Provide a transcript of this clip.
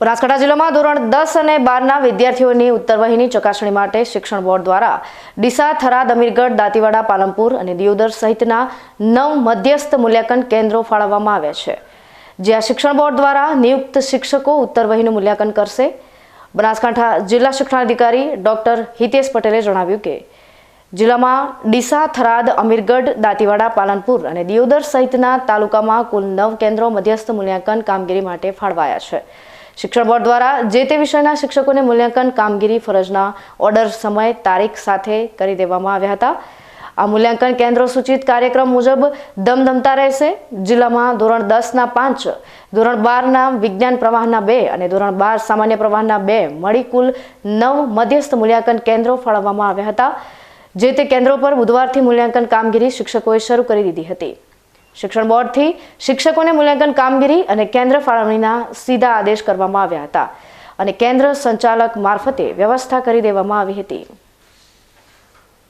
બનાસકાંઠા જિલ્લામાં ધોરણ દસ અને બારના વિદ્યાર્થીઓની ઉત્તરવહીની ચકાસણી માટે શિક્ષણ બોર્ડ દ્વારા ડીસા થરાદ અમીરગઢ દાંતીવાડા, પાલનપુર અને દિયોદર સહિતના નવ મધ્યસ્થ મૂલ્યાંકન કેન્દ્રો ફાળવવામાં આવ્યા છે. જ્યાં શિક્ષણ બોર્ડ દ્વારા નિયુક્ત શિક્ષકો ઉત્તરવહીનું મૂલ્યાંકન કરશે. બનાસકાંઠા જિલ્લા શિક્ષણાધિકારી ડોક્ટર હિતેશ પટેલે જણાવ્યું કે, જિલ્લામાં ડીસા, થરાદ, અમીરગઢ, દાંતીવાડા, પાલનપુર અને દિયોદર સહિતના તાલુકામાં કુલ નવ કેન્દ્રો મધ્યસ્થ મૂલ્યાંકન કામગીરી માટે ફાળવાયા છે. શિક્ષણ બોર્ડ દ્વારા જે તે વિષયના શિક્ષકોને મૂલ્યાંકન, કામગીરી, ફરજના ઓર્ડર સમય, તારીખ સાથે કરી દેવામાં આવ્યા હતા. આ મૂલ્યાંકન કેન્દ્રો સૂચિત કાર્યક્રમ મુજબ ધમધમતા રહેશે. જિલ્લામાં ધોરણ દસના પાંચ, ધોરણ બારના વિજ્ઞાન પ્રવાહના બે અને ધોરણ બાર સામાન્ય પ્રવાહના બે મળી કુલ નવ મધ્યસ્થ મૂલ્યાંકન કેન્દ્રો ફાળવવામાં આવ્યા હતા. જે તે કેન્દ્રો પર બુધવારથી મૂલ્યાંકન કામગીરી શિક્ષકોએ શરૂ કરી દીધી હતી. શિક્ષણ બોર્ડથી શિક્ષકોને મૂલ્યાંકન કામગીરી અને કેન્દ્ર ફાળવણીના સીધા આદેશ કરવામાં આવ્યા હતા. અને કેન્દ્ર સંચાલક મારફતે વ્યવસ્થા કરી દેવામાં આવી હતી.